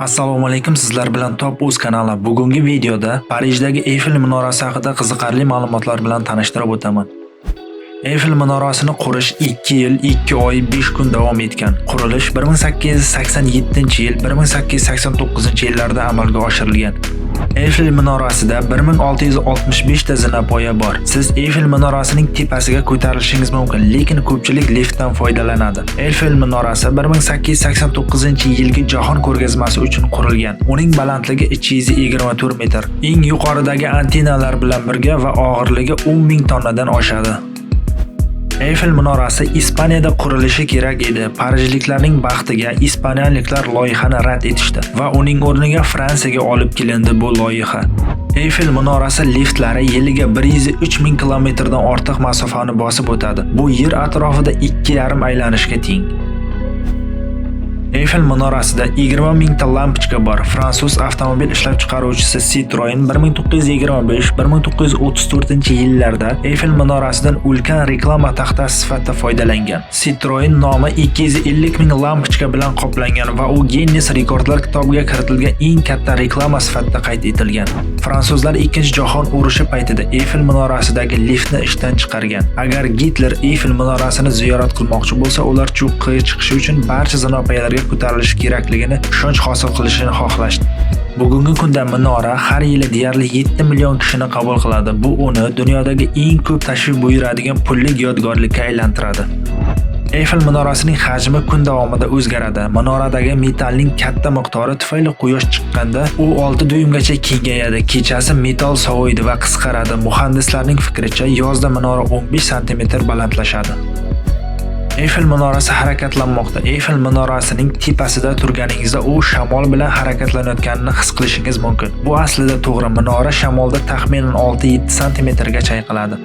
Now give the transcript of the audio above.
Assalomu alaykum sizlar bilan Top Uz kanali. Bugungi videoda Parijdagi Eyfel minorasi haqida qiziqarli ma'lumotlar bilan tanishtirib o'taman. Eyfel minorasini qurish 2 yil, 2 oy, 5 kun davom etgan. Qurilish 1887-yil, 1889-yillarda amalga oshirilgan. Eyfel minorasida 1665 ta zinapoya bor. Siz Eyfel minorasining tepasiga ko'tarilishingiz mumkin, lekin ko'pchilik liftdan foydalanadi. Eyfel minorasi 1889-yilgi jahon ko'rgazmasi uchun qurilgan. Uning balandligi 324 metr. Eng yuqoridagi antennalar bilan birga va og'irligi 10 ming tonnadan oshadi. Eyfel minorasi Ispaniyada qurilishi kerak edi. Parijliklarning baxtiga ispaniyaliklar loyihani rad etishdi va uning o'rniga Fransiyaga olib kelindi bu loyiha. Eyfel minorasi liftlari yiliga 103 ming kilometrdan ortiq masofani bosib o'tadi. Bu yer atrofida 2,5 aylanishga teng. Eyfel minorasida 20 mingta lampochka bor. Fransuz avtomobil ishlab chiqaruvchisi Citroen 1925-1934-yillarda Eyfel minorasidan ulkan reklama taxtasi sifatida foydalangan. Citroen nomi 250 ming lampochka bilan qoplangan va u Guinness rekordlar kitobiga kiritilgan eng katta reklama sifatida qayd etilgan. Fransuzlar 2-jahon urushi paytida Eyfel minorasidagi liftni ishdan chiqargan. Agar Gitler Eyfel minorasini ziyorat qilmoqchi bo'lsa, ular cho'qqiga chiqishi uchun barcha zinopoyalarga ko'tarilishi kerakligini ishonch hosil qilishini xohlashdi. Bugungi kunda minora har yili deyarli 7 million kishini qabul qiladi. Bu uni dunyodagi eng ko'p tashrif buyuradigan pullik yodgorlikka aylantiradi. Eyfel minorasining hajmi kun davomida o'zgaradi. Minoradagi metallning katta miqdori tufayli quyosh chiqqanda u 6 dyuymgacha kengayadi. Kechasi metall soviydi va qisqaradi. Muhandislarning fikricha, yozda minora 15 sm balandlashadi. Eyfel minorasi harakatlanmoqda. Eyfel minorasining tepasida turganingizda u shamol bilan harakatlanayotganini his qilishingiz mumkin. Bu aslida to'g'ri. Minora shamolda taxminan 6-7 sm chayqaladi.